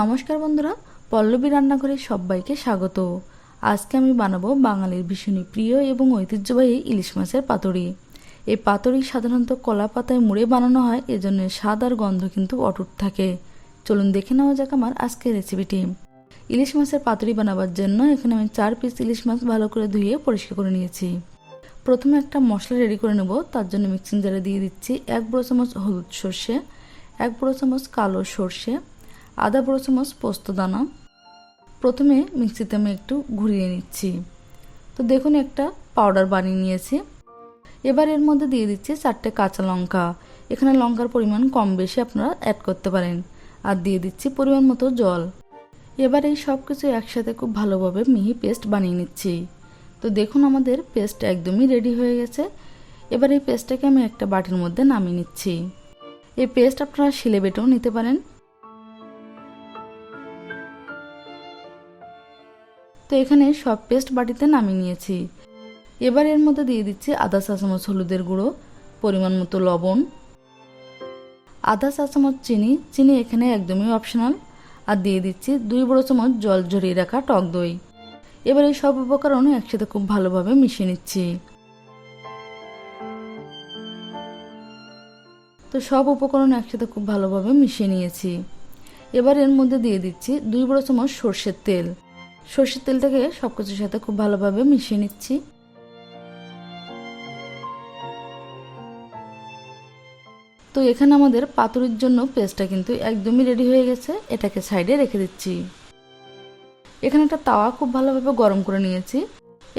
নমস্কার বন্ধুরা, পল্লবী রান্নাঘরে সবাইকে স্বাগত। আজকে আমি বানাবো বাঙালির ভীষণই প্রিয় এবং ঐতিহ্যবাহী ইলিশ মাছের পাতুরি। এই পাতুরি সাধারণত কলা পাতায় মুড়ে বানানো হয়, এজন্য স্বাদ আর গন্ধ কিন্তু অটুট থাকে। চলুন দেখে নেওয়া যাক আমার আজকের রেসিপিটি ইলিশ মাছের পাতুরি বানাবার জন্য এখানে আমি চার পিস ইলিশ মাছ ভালো করে ধুয়ে পরিষ্কার করে নিয়েছি। প্রথমে একটা মশলা রেডি করে নেব, তার জন্য মিক্সিং জারে দিয়ে দিচ্ছি এক বড়ো চামচ হলুদ সর্ষে, এক বড়ো চামচ কালো সর্ষে আধা বড়ো চামচ পোস্ত, দানা। প্রথমে মিক্সিতে আমি একটু ঘুরিয়ে নিচ্ছি। তো দেখুন, একটা পাউডার বানিয়ে নিয়েছি। এবার এর মধ্যে দিয়ে দিচ্ছি চারটে কাঁচা লঙ্কা। এখানে লঙ্কার পরিমাণ কম বেশি আপনারা অ্যাড করতে পারেন। আর দিয়ে দিচ্ছি পরিমাণ মতো জল। এবার এই সব কিছু একসাথে খুব ভালোভাবে মিহি পেস্ট বানিয়ে নিচ্ছি। তো দেখুন, আমাদের পেস্ট একদমই রেডি হয়ে গেছে। এবার এই পেস্টটাকে আমি একটা বাটির মধ্যে নামিয়ে নিচ্ছি। এই পেস্ট আপনারা শিলে বেটেও নিতে পারেন। তো এখানে সব পেস্ট বাটিতে নামিয়ে নিয়েছি। এবার এর মধ্যে দিয়ে দিচ্ছি আধা চা চামচ হলুদের গুঁড়ো, পরিমাণ মতো লবণ। আধা চা চামচ চিনি চিনি এখানে একদমই অপশনাল আর দিয়ে দিচ্ছি দুই বড় চামচ জল ঝরিয়ে রাখা টক দই। এবার এই সব উপকরণ একসাথে খুব ভালোভাবে মিশিয়ে নিচ্ছি। তো সব উপকরণ একসাথে খুব ভালোভাবে মিশিয়ে নিয়েছি। এবার এর মধ্যে দিয়ে দিচ্ছি দুই বড় চামচ সর্ষের তেল। সর্ষের তেলটাকে সব কিছুর সাথে খুব ভালোভাবে মিশিয়ে নিচ্ছি। তো এখানে আমাদের পাতুরির জন্য পেস্টটা কিন্তু একদমই রেডি হয়ে গেছে, এটাকে সাইডে রেখে দিচ্ছি। এখানে একটা তাওয়া খুব ভালোভাবে গরম করে নিয়েছি।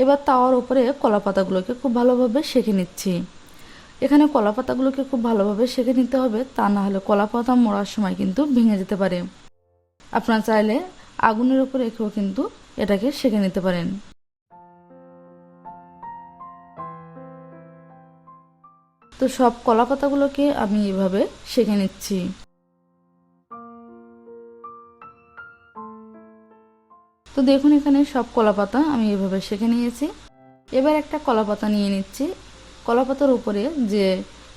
এবার তাওয়ার উপরে কলা পাতাগুলোকে খুব ভালোভাবে সেঁকে নিচ্ছি। এখানে কলা পাতাগুলোকে খুব ভালোভাবে সেঁকে নিতে হবে, তা না হলে কলা পাতা মরার সময় কিন্তু ভেঙে যেতে পারে। আপনারা চাইলে আগুনের উপর রেখেও কিন্তু এটাকে সেঁকে নিতে পারেন। তো সব কলা পাতাগুলোকে আমি এভাবে সেঁকে নিচ্ছি। তো দেখুন এখানে সব কলা পাতা আমি এভাবে সেঁকে নিয়েছি। এবার একটা কলা পাতা নিয়ে নিচ্ছি। কলা পাতার উপরে যে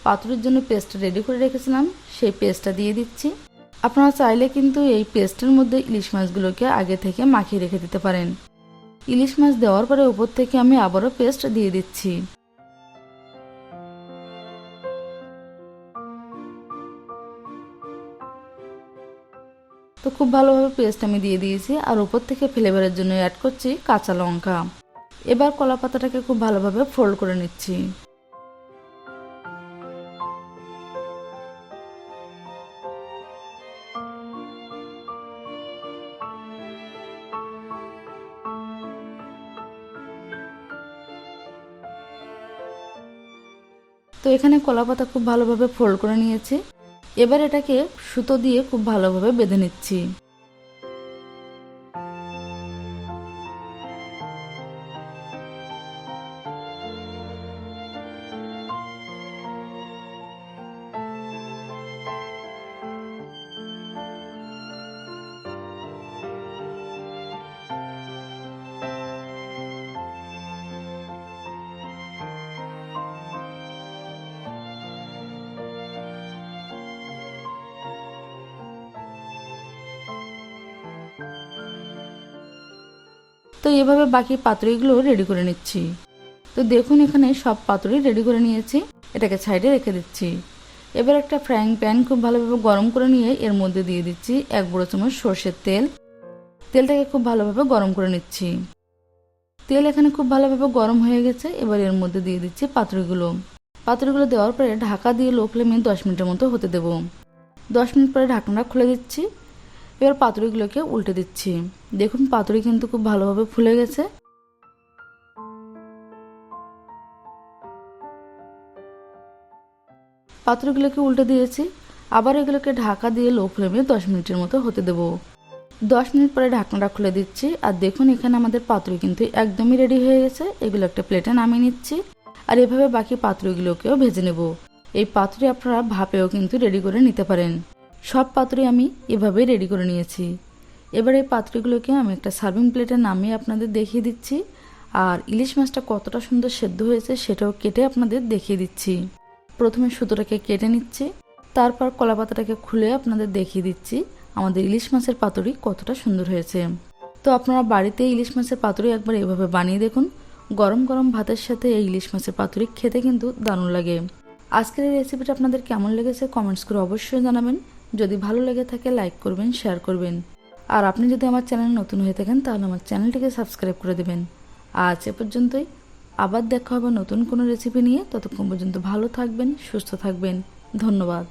পাতুরির জন্য পেস্ট রেডি করে রেখেছিলাম, সেই পেস্টটা দিয়ে দিচ্ছি। আপনারা চাইলে কিন্তু এই পেস্টের মধ্যে ইলিশ মাছগুলোকে আগে থেকে মাখিয়ে রেখে দিতে পারেন। ইলিশ মাছ দেওয়ার পরে উপর থেকে আমি আবারও পেস্ট দিয়ে দিচ্ছি। তো খুব ভালোভাবে পেস্ট আমি দিয়ে দিয়েছি আর উপর থেকে ফ্লেভারের জন্য অ্যাড করছি কাঁচা লঙ্কা। এবার কলা পাতাটাকে খুব ভালোভাবে ফোল্ড করে নিচ্ছি। তো এখানে কলা পাতা খুব ভালোভাবে ফোল্ড করে নিয়েছি। এবার এটাকে সুতো দিয়ে খুব ভালোভাবে বেঁধে নিচ্ছি। তো এভাবে বাকি পাতুরিগুলো রেডি করে নিচ্ছি। তো দেখুন এখানে সব পাতুরি রেডি করে নিয়েছি। এটাকে সাইডে রেখে দিচ্ছি। এবার একটা ফ্রাইং প্যান খুব ভালোভাবে গরম করে নিয়ে এর মধ্যে দিয়ে দিচ্ছি এক বড় চামচ সর্ষের তেল। তেলটাকে খুব ভালোভাবে গরম করে নিচ্ছি। তেল এখানে খুব ভালোভাবে গরম হয়ে গেছে। এবার এর মধ্যে দিয়ে দিচ্ছি পাতুরিগুলো। পাতুরিগুলো দেওয়ার পরে ঢাকা দিয়ে লো ফ্লেমে দশ মিনিটের মতো হতে দেবো। দশ মিনিট পরে ঢাকনাটা খুলে দিচ্ছি। এবার পাতুরিগুলোকে উল্টে দিচ্ছি। দেখুন পাতুরি কিন্তু খুব ভালোভাবে ফুলে গেছে। পাতুরিগুলোকে উল্টে দিয়েছি। আবার এগুলোকে ঢাকা দিয়ে লো ফ্লেমে দশ মিনিটের মতো হতে দেবো। দশ মিনিট পরে ঢাকনাটা খুলে দিচ্ছি। আর দেখুন, এখানে আমাদের পাতুরি কিন্তু একদমই রেডি হয়ে গেছে। এগুলো একটা প্লেটে নামিয়ে নিচ্ছি। আর এভাবে বাকি পাতুরিগুলোকেও ভেজে নেব। এই পাতুরি আপনারা ভাপেও কিন্তু রেডি করে নিতে পারেন। সব পাতুরি আমি এভাবেই রেডি করে নিয়েছি। এবার এই পাতুরিগুলোকে আমি একটা সার্ভিং প্লেটে নামিয়ে আপনাদের দেখিয়ে দিচ্ছি। আর ইলিশ মাছটা কতটা সুন্দর সেদ্ধ হয়েছে সেটাও কেটে আপনাদের দেখিয়ে দিচ্ছি। প্রথমে সুতোটাকে কেটে নিচ্ছি, তারপর কলা পাতাটাকে খুলে আপনাদের দেখিয়ে দিচ্ছি আমাদের ইলিশ মাছের পাতুরি কতটা সুন্দর হয়েছে। তো আপনারা বাড়িতে ইলিশ মাছের পাতুরি একবার এভাবে বানিয়ে দেখুন। গরম গরম ভাতের সাথে এই ইলিশ মাছের পাতুরি খেতে কিন্তু দারুণ লাগে। আজকের এই রেসিপিটা আপনাদের কেমন লেগেছে কমেন্টস করে অবশ্যই জানাবেন। যদি ভালো লেগে থাকে লাইক করবেন শেয়ার করবেন। আর আপনি যদি আমার চ্যানেল নতুন হয়ে থাকেন, তাহলে আমার চ্যানেলটিকে সাবস্ক্রাইব করে দেবেন। আজ এ পর্যন্তই। আবার দেখা হবে নতুন কোনো রেসিপি নিয়ে। ততক্ষণ পর্যন্ত ভালো থাকবেন, সুস্থ থাকবেন। ধন্যবাদ।